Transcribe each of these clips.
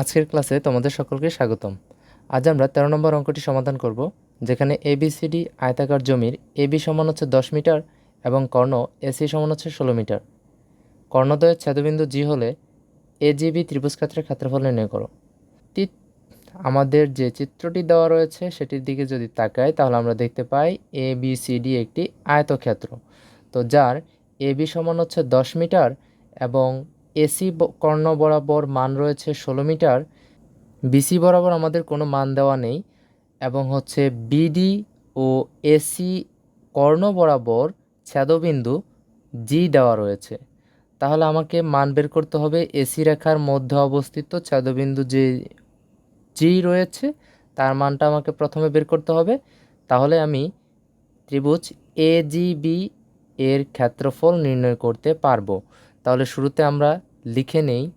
আজকের ক্লাসে তোমাদের সকলকে স্বাগতম। আজ আমরা তেরো নম্বর অঙ্কটি সমাধান করব, যেখানে এবিসিডি আয়তাকার জমির এবি সমান হচ্ছে দশ মিটার এবং কর্ণ এসি সমান হচ্ছে ষোলো মিটার। কর্ণদ্বয়ের ছেদবিন্দু জি হলে এজিবি ত্রিভুজ ক্ষেত্রের ক্ষেত্রফল নির্ণয় করো। আমাদের যে চিত্রটি দেওয়া রয়েছে সেটির দিকে যদি তাকাই, তাহলে আমরা দেখতে পাই এ বি সি ডি একটি আয়তক্ষেত্র। তো যার এবি সমান হচ্ছে দশ মিটার এবং এসি কর্ণ বরাবর মান রয়েছে ষোলো মিটার। বিসি বরাবর আমাদের কোনো মান দেওয়া নেই এবং হচ্ছে বিডি ও এসি কর্ণ বরাবর ছেদবিন্দু জি দেওয়া রয়েছে। তাহলে আমাকে মান বের করতে হবে এসি রেখার মধ্যে অবস্থিত ছেদবিন্দু যে জি রয়েছে তার মানটা আমাকে প্রথমে বের করতে হবে। তাহলে আমি ত্রিভুজ এ বি এর ক্ষেত্রফল নির্ণয় করতে পারব। তাহলে শুরুতে আমরা লিখে নেই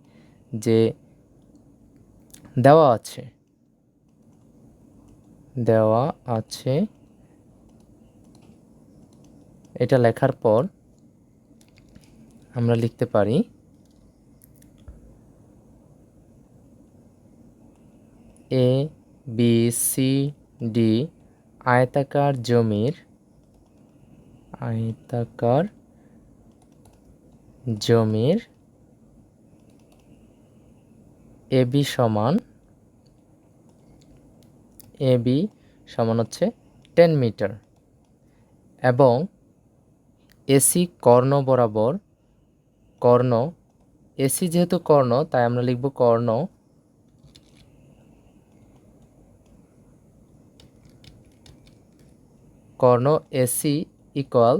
যে দেওয়া আছে। দেওয়া আছে। এটা লেখার পর আমরা লিখতে পারি এ বি সি ডি আয়তাকার জমির আয়তাকার জমির এবি সমান এবি সমান হচ্ছে টেন মিটার। এবং এসি কর্ণ বরাবর কর্ণ, এসি যেহেতু কর্ণ, তাই আমরা লিখব কর্ণ কর্ণ A C equal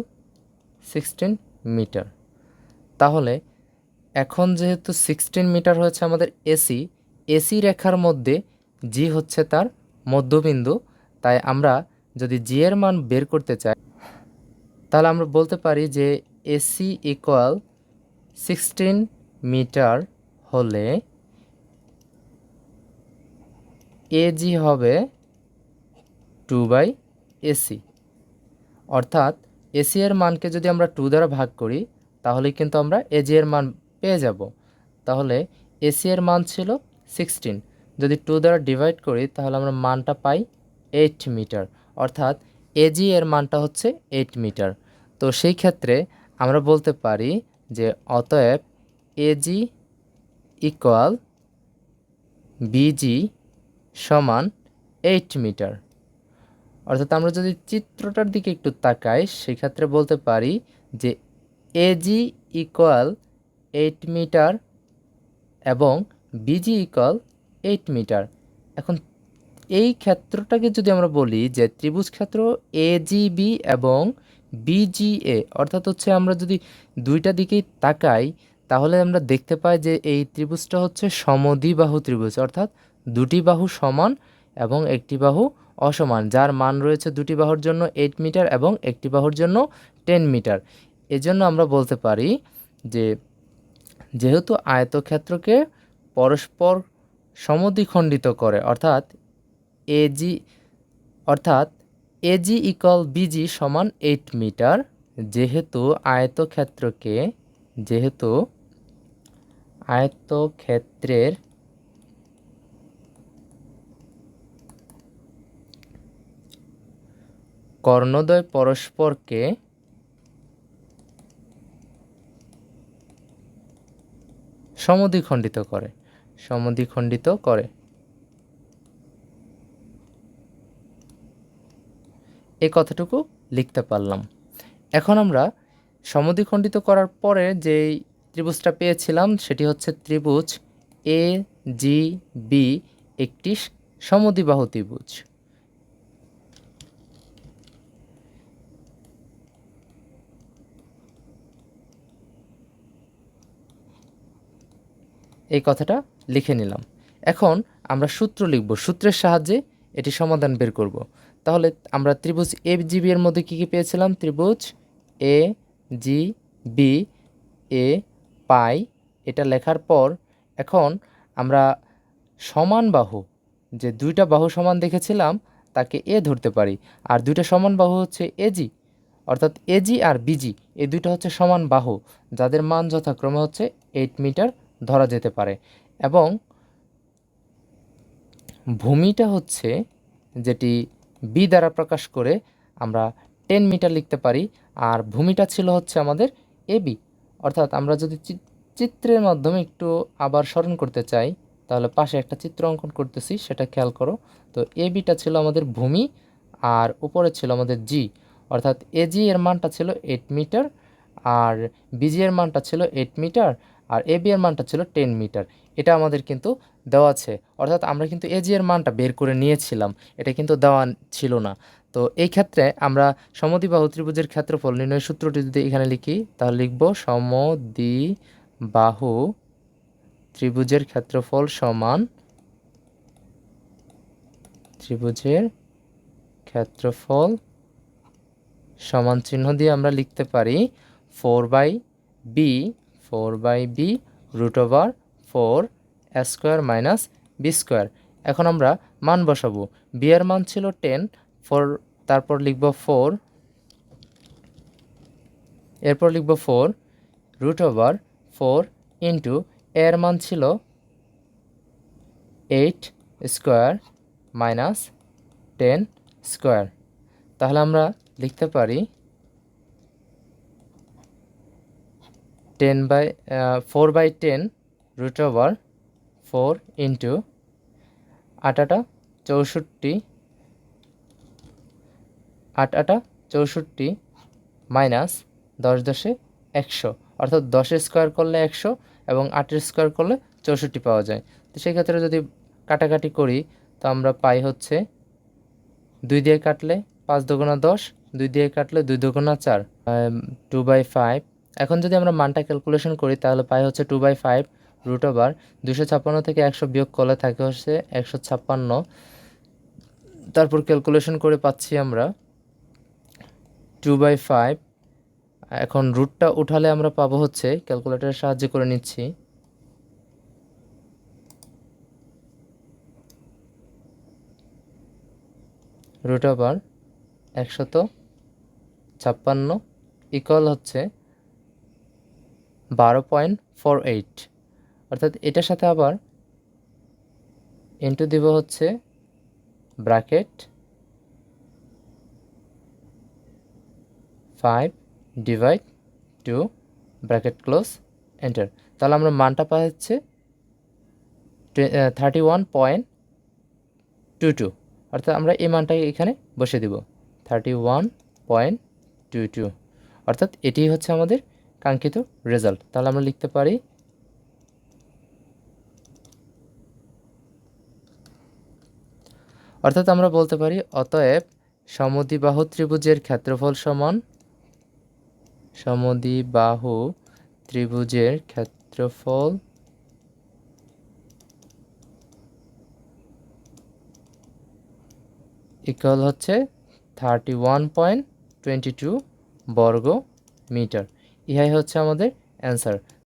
sixteen metre. তাহলে এখন যেহেতু সিক্সটিন মিটার হয়েছে আমাদের এসি এসি রেখার মধ্যে জি হচ্ছে তার মধ্যবিন্দু। তাই আমরা যদি জি এর মান বের করতে চাই, তাহলে আমরা বলতে পারি যে এসি ইকুয়াল সিক্সটিন মিটার হলে এজি হবে টু বাই এসি অর্থাৎ এসি এর মানকে যদি আমরা টু দ্বারা ভাগ করি, তাহলে কিন্তু আমরা এজি এর মান পেয়ে যাব। তাহলে এসি এর মান ছিল সিক্সটিন যদি টু দ্বারা ডিভাইড করি, তাহলে আমরা মানটা পাই এইট মিটার অর্থাৎ এজি এর মানটা হচ্ছে এইট মিটার তো সেই ক্ষেত্রে আমরা বলতে পারি যে অতএব এজি ইকুয়াল বিজি সমান এইট মিটার অর্থাৎ আমরা যদি চিত্রটার দিকে একটু তাকাই, সেক্ষেত্রে বলতে পারি যে এজি ইকুয়াল এইট মিটার এবং বিজি ইকুয়াল এইট মিটার এখন এই ক্ষেত্রটাকে যদি আমরা বলি যে ত্রিভুজ ক্ষেত্র এজিবি এবং বিজিএ অর্থাৎ হচ্ছে আমরা যদি দুইটা দিকেই তাকাই, তাহলে আমরা দেখতে পাই যে এই ত্রিভুজটা হচ্ছে সমদ্বিবাহু ত্রিভুজ, অর্থাৎ দুটি বাহু সমান এবং একটি বাহু অসমান, যার মান রয়েছে দুটি বাহুর জন্য এইট মিটার এবং একটি বাহুর জন্য টেন মিটার এজন্য আমরা বলতে পারি যে যেহেতু আয়তক্ষেত্রকে পরস্পর সমদ্বিখণ্ডিত করে, অর্থাৎ এজি অর্থাৎ এজি ইকল বিজি সমান এইট মিটার যেহেতু আয়তক্ষেত্রকে, যেহেতু আয়তক্ষেত্রের কর্ণদ্বয় পরস্পরকে সমদ্বিখণ্ডিত করে। সমদ্বিখণ্ডিত করে। এই কথাটুকু লিখতে পারলাম। এখন আমরা সমদ্বিখণ্ডিত করার পরে যেই ত্রিভুজটা পেয়েছিলাম, সেটি হচ্ছে ত্রিভুজ এ জি বি একটি সমদ্বিবাহু ত্রিভুজ। এই কথাটা লিখে নিলাম। এখন আমরা সূত্র লিখব। সূত্রের সাহায্যে এটি সমাধান বের করব। তাহলে আমরা ত্রিভুজ এ জিবি এর মধ্যে কী কী পেয়েছিলাম? ত্রিভুজ এ জি বি এ পাই, এটা লেখার পর এখন আমরা সমান বাহু, যে দুইটা বাহু সমান দেখেছিলাম, তাকে এ ধরতে পারি। আর দুইটা সমান বাহু হচ্ছে এজি অর্থাৎ এজি আর বিজি এই দুইটা হচ্ছে সমান বাহু, যাদের মান যথাক্রমে হচ্ছে এইট মিটার ধরা যেতে পারে। এবং ভূমিটা হচ্ছে যেটি বি দ্বারা প্রকাশ করে আমরা টেন মিটার লিখতে পারি, আর ভূমিটা ছিল হচ্ছে আমাদের এবি অর্থাৎ আমরা যদি চিত্রের মাধ্যমে একটু আবার স্মরণ করতে চাই, তাহলে পাশে একটা চিত্র অঙ্কন করতেছি, সেটা খেয়াল করো। তো এবিটা ছিল আমাদের ভূমি, আর উপরে ছিল আমাদের জি অর্থাৎ এজি এর মানটা ছিল এইট মিটার আর বিজি এর মানটা ছিল এইট মিটার আর এবি এর মানটা ছিল টেন মিটার এটা আমাদের কিন্তু দেওয়া আছে। অর্থাৎ আমরা কিন্তু এজি এর মানটা বের করে নিয়েছিলাম। এটা কিন্তু দেওয়া ছিল না। তো এই ক্ষেত্রে আমরা সমদ্বিবাহু ত্রিভুজের ক্ষেত্রফল নির্ণয় সূত্রটি যদি এখানে লিখি, তাহলে লিখব সমদ্বিবাহু ত্রিভুজের ক্ষেত্রফল সমান ত্রিভুজের ক্ষেত্রফল সমান চিহ্ন দিয়ে আমরা লিখতে পারি four by B four by B root over four square minus B square. এখন আমরা মান বসাবো। বি এর মান ছিল টেন, ফোর, তারপর লিখব ফোর, এরপর লিখব four, root over four into এর মান ছিল eight square minus ten square. তাহলে আমরা লিখতে পারি ten by four by ten root over four into আটাটা চৌষট্টি আট আটা চৌষট্টি মাইনাস দশ দশে একশো। অর্থাৎ দশের স্কোয়ার করলে একশো এবং আটের স্কোয়ার করলে চৌষট্টি পাওয়া যায়। তো সেক্ষেত্রে যদি কাটাকাটি করি, তো আমরা পাই হচ্ছে দুই দিয়ে কাটলে পাঁচ দুগুণা দশ, দুই দিয়ে কাটলে দুই দুগুণা চার টু বাই ফাইভ এখন যদি আমরা মানটা ক্যালকুলেশন করি, তাহলে পাই হচ্ছে two by five root over দুশো ছাপ্পান্ন থেকে একশো বিয়োগ করলে থাকে হচ্ছে একশো ছাপ্পান্ন। তারপর ক্যালকুলেশন করে পাচ্ছি আমরা টু বাই ফাইভ এখন রুটটা উঠালে আমরা পাবো হচ্ছে ক্যালকুলেটরের সাহায্য করে নিচ্ছি। রুট ওভার একশত ছাপ্পান্ন ইকুয়াল হচ্ছে বারো পয়েন্ট ফোর এইট। অর্থাৎ এটার সাথে আবার ইন্টু দিব হচ্ছে bracket five divide two bracket close enter তাহলে আমরা মানটা পাই হচ্ছে thirty one point two two অর্থাৎ আমরা এই মানটাকে এখানে বসে দিব। Thirty one point two two অর্থাৎ এটি হচ্ছে আমাদের কাঙ্ক্ষিত রেজাল্ট তাহলে আমরা লিখতে পারি, অর্থাৎ আমরা বলতে পারি, অতএব সমদ্বিবাহু ত্রিভুজের ক্ষেত্রফল সমান সমদ্বিবাহু ত্রিভুজের ক্ষেত্রফল ইকুয়াল হচ্ছে thirty one point twenty two বর্গ মিটার। ইহাই হচ্ছে আমাদের অ্যান্সার